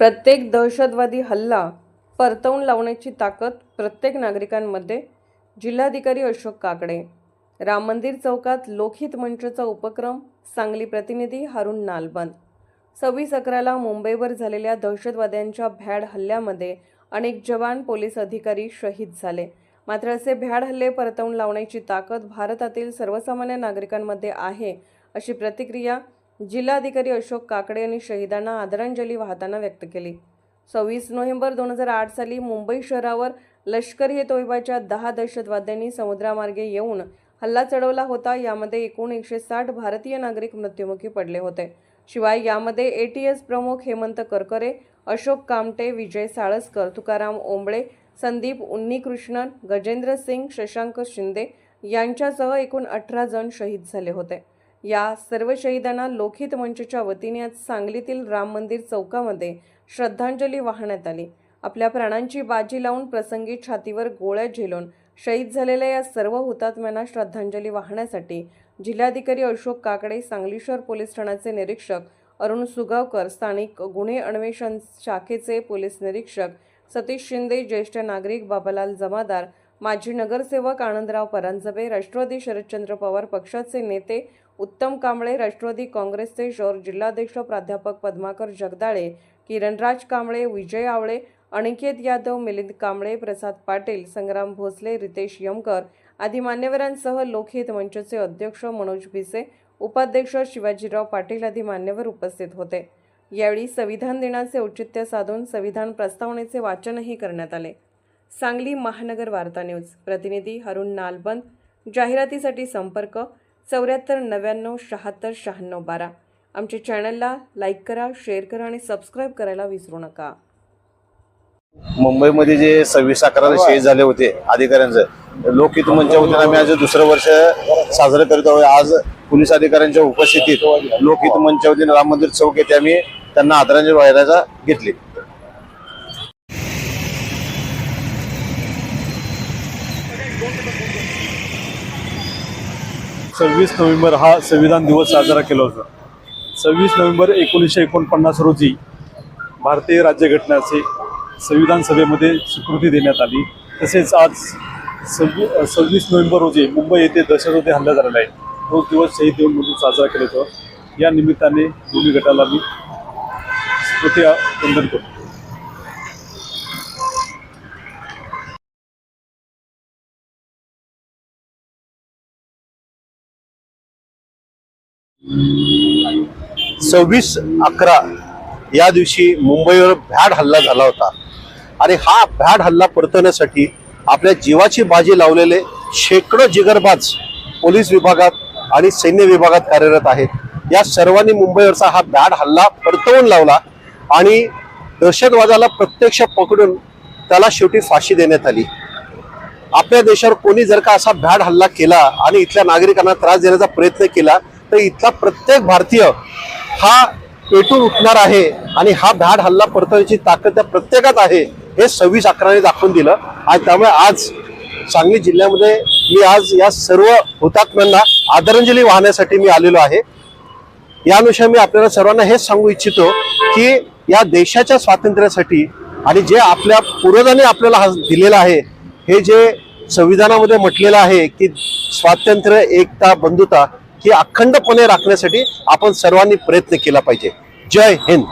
प्रत्येक दहशतवादी हल्ला परतवून लावण्याची ताकद प्रत्येक नागरिकांमध्ये जिल्हाधिकारी अशोक काकडे. राम मंदिर चौकात लोकहित मंचचा उपक्रम सांगली प्रतिनिधी हारून नालबंद सव्वीस अकराला मुंबईवर झालेल्या दहशतवाद्यांच्या भ्याड हल्ल्यामध्ये अनेक जवान पोलीस अधिकारी शहीद झाले. मात्र असे भ्याड हल्ले परतवून लावण्याची ताकद भारतातील सर्वसामान्य नागरिकांमध्ये आहे अशी प्रतिक्रिया जिल्हाधिकारी अशोक काकडे यांनी शहीदांना आदरांजली वाहताना व्यक्त केली. सव्वीस नोव्हेंबर दोन हजार आठ साली मुंबई शहरावर लष्करी हे तोयबाच्या दहा दहशतवाद्यांनी समुद्रामार्गे येऊन हल्ला चढवला होता. यामध्ये एकूण एकशे साठ भारतीय नागरिक मृत्युमुखी पडले होते. शिवाय यामध्ये ए टी एस प्रमुख हेमंत करकरे अशोक कामटे विजय साळसकर तुकाराम ओंबळे संदीप उन्नीकृष्णन गजेंद्र सिंग शशांक शिंदे यांच्यासह एकूण अठरा जण शहीद झाले होते. या सर्व शहीदांना लोकहित मंचच्या वतीने आज सांगलीतील राम मंदिर चौकामध्ये श्रद्धांजली वाहण्यात आली. आपल्या प्राणांची बाजी लावून प्रसंगी छातीवर गोळ्या झेलून शहीद झालेल्या या सर्व हुतात्म्यांना श्रद्धांजली वाहण्यासाठी जिल्हाधिकारी अशोक काकडे सांगली शहर पोलीस ठाण्याचे निरीक्षक अरुण सुगावकर स्थानिक गुन्हे अन्वेषण शाखेचे पोलीस निरीक्षक सतीश शिंदे ज्येष्ठ नागरिक बाबालाल जमादार माजी नगरसेवक आनंदराव परांजपे राष्ट्रवादी शरदचंद्र पवार पक्षाचे नेते उत्तम कांबळे राष्ट्रवादी काँग्रेसचे शहर जिल्हाध्यक्ष प्राध्यापक पद्माकर जगदाळे किरणराज कांबळे विजय आवळे अनिकेत यादव मिलिंद कांबळे प्रसाद पाटील संग्राम भोसले रितेश यमकर आदी मान्यवरांसह लोकहित मंचचे अध्यक्ष मनोज भिसे उपाध्यक्ष शिवाजीराव पाटील आदी मान्यवर उपस्थित होते. यावेळी संविधान दिनाचे औचित्य साधून संविधान प्रस्तावनेचे वाचनही करण्यात आले. सांगली महानगर वार्ता न्यूज. प्रतिनिधी हरुण नालबंद. जाहिरातीसाठी संपर्क चौऱ्याहत्तर नव्याण्णव शहात्तर शहाण्णव बारा. आमच्या चॅनलला लाईक करा शेअर करा आणि सबस्क्राईब करायला विसरू नका. मुंबईमध्ये जे सव्वीस अकराला शहीद झाले होते अधिकाऱ्यांचं लोकहित मंचाच्या वतीने आम्ही आज दुसरं वर्ष साजरं करीत आहोत. आज पोलीस अधिकाऱ्यांच्या उपस्थितीत लोकहित मंचाच्या वतीने राम मंदिर चौक येथे आम्ही त्यांना आदरांजली वाहायला घेतली. सव्वीस नोव्हेंबर हा संविधान दिवस साजरा केला होता. सव्वीस नोव्हेंबर एकोणीसशे एकोणपन्नास रोजी भारतीय राज्यघटनेचे संविधान सभेमध्ये स्वीकृती देण्यात आली. तसेच आज सव्वी सव्वीस नोव्हेंबर रोजी मुंबई येथे दहशतवादी हल्ला झालेला आहे. तो दिवस शहीद दिवस म्हणून साजरा केला होता या निमित्ताने दोन्ही गटाला मी स्मृती वंदन करतो. सव्वीस अकरा या दिवशी मुंबईवर भ्याड हल्ला झाला होता. आणि हा भ्याड हल्ला परतवण्यासाठी आपल्या जीवाची बाजी लावलेले शेकडो जिगरबाज पोलीस विभागात आणि सैन्य विभागात कार्यरत आहेत. या सर्वांनी मुंबईवरचा हा भ्याड हल्ला परतवून लावला आणि दहशतवादाला प्रत्यक्ष पकडून त्याला शेवटी फाशी देण्यात आली. आपल्या देशावर कोणी जर का असा भ्याड हल्ला केला आणि इथल्या नागरिकांना त्रास देण्याचा प्रयत्न केला तर इथला प्रत्येक भारतीय हा पेटून उठणार आहे आणि हा भ्याड हल्ला परतवण्याची ताकद त्या प्रत्येकात आहे हे सव्वीस अकराने दाखवून दिलं. आणि त्यामुळे आज सांगली जिल्ह्यामध्ये मी आज या सर्व हुतात्म्यांना आदरांजली वाहण्यासाठी मी आलेलो आहे. या अनुषंगाने मी आपल्याला सर्वांना हेच सांगू इच्छितो की या देशाच्या स्वातंत्र्यासाठी आणि जे आपल्या पूर्वजांनी आपल्याला हा दिलेलं आहे हे जे संविधानामध्ये म्हटलेलं आहे की स्वातंत्र्य एकता बंधुता ही अखंडपणे राखण्यासाठी आपण सर्वांनी प्रयत्न केला पाहिजे. जय हिंद.